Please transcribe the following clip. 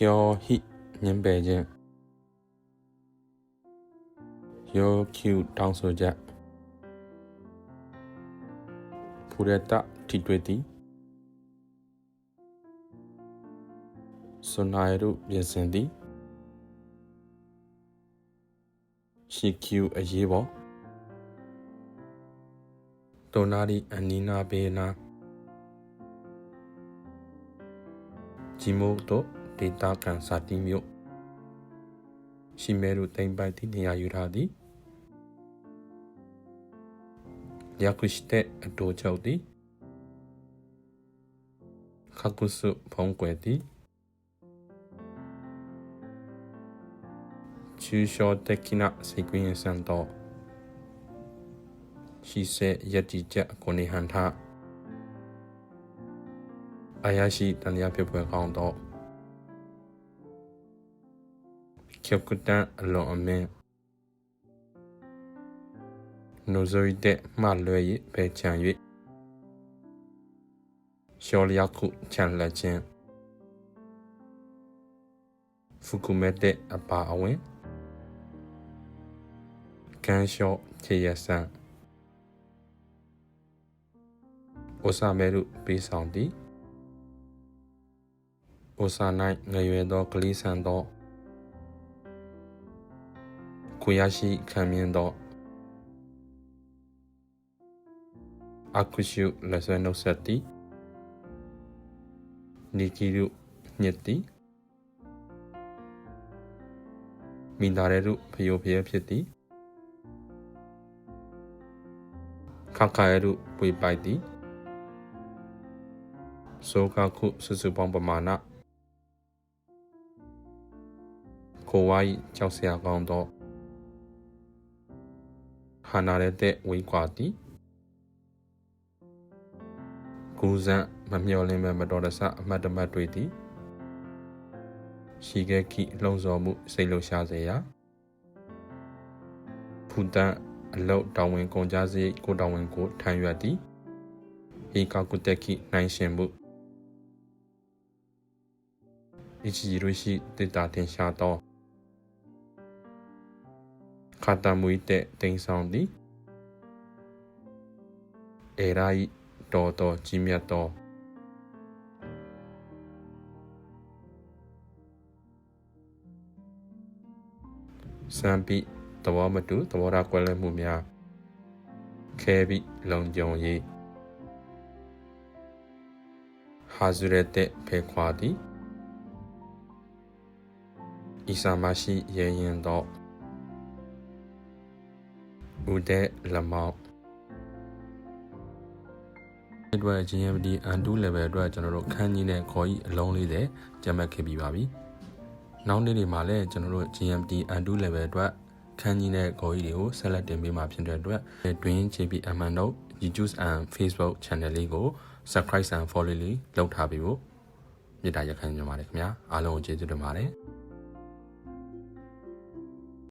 ကျော်ဟိညင်ပယ်ခြင်းယောကျူတောင်းဆိုချက်ဖူရတထိတွေ့သည်စွန်နိုင်ရုပြင်ဆင်သည်ရှီကျူအရေးပေါ်တိုနာရီအနီနာဘေနာဂျီမိုတို့ ဒေတာကန်စာတီမျိုးရှိမဲတို့တိမ်ပိုင်တိနေရာယူထားသည်略してအတိုးချုပ်သည်隠すဖုံးကွယ်သည်抽象的なセクエンスと姿勢ယက်တီချက်ကိုနေဟန်ထအယာရှိတန်ရာပြပွဲကောင်းတော့ 極端အလွန်အမင်းနိုဇိုတဲ့မှလွယ်၍ပဲချံ၍ရှောလျခုချန်လက်ခြင်းဖူကူမက်တဲ့အပါအဝင်ကန်ရှော့ခြေရဆန်အိုဆာမဲရုပေးဆောင်သည်အိုဆာ၌ငရွယ်သောကလေးဆန်သော ကိုရရှိခံမြင်သောအကုရှုလက်ဆွဲနှုတ်ဆက်သည်နီကီရုညစ်သည်မိနာရဲရုဖယိုဖယဖြစ်သည်ခခရဲရုပွေပိုက်သည်ဆိုကခုစုစုပေါင်းပမာဏကိုဝိုင်းကြောက်စရာကောင်းသော ဟာနာရဲတဲ့ဝေးကွာသည်ကူးစံမမျော်လင့်မဲ့မတော်တဆအမတ်တမတ်တွေသည်ရှိခဲ့ခိလှုံ့ဆော်မှုစိတ်လှရှားစေရာဖူတန်အလုတ်တောင်းဝင်ကုန်ကြစရိတ်ကိုတောင်းဝင်ကိုထမ်းရွက်သည်ဧကကုတက်ခိနိုင်ရှင်မှုအချီရရှိတေတာတင်ရှားသော ခတာမွေတဲ့တင်ဆောင်သည်အေရာဤတော်တော်ကြီးမြတ်သောစံပိသဘောမတူသဘောထားကွဲလွဲမှုများခဲပိလုံကြုံရေးဟာဇူရတဲ့ဖေခွာသည်ဤစာမရှိရဲရင်တော့ ဦးတဲ့လမောက်အတွက် GMD undo level အတွက်ကျွန်တော်တို့ခန်းကြီးနဲ့ခေါ်ကြီးအလုံးလေးတွေကြက်မှတ်ခဲ့ပြီးပါပြီ။နောက်နေ့တွေမှာလည်းကျွန်တော်တို့ GMD undo level အတွက်ခန်းကြီးနဲ့ခေါ်ကြီးတွေကိုဆက်လက်တင်ပေးမှာဖြစ်တဲ့အတွက်တွင် JPM တို့ YouTube and Facebook channel လေးကို subscribe and follow လေးလုပ်ထားပြီးဖို့မြစ်တာရက်ခံကြပါတယ်ခင်ဗျာအားလုံးကိုကျေးဇူးတင်ပါတယ်။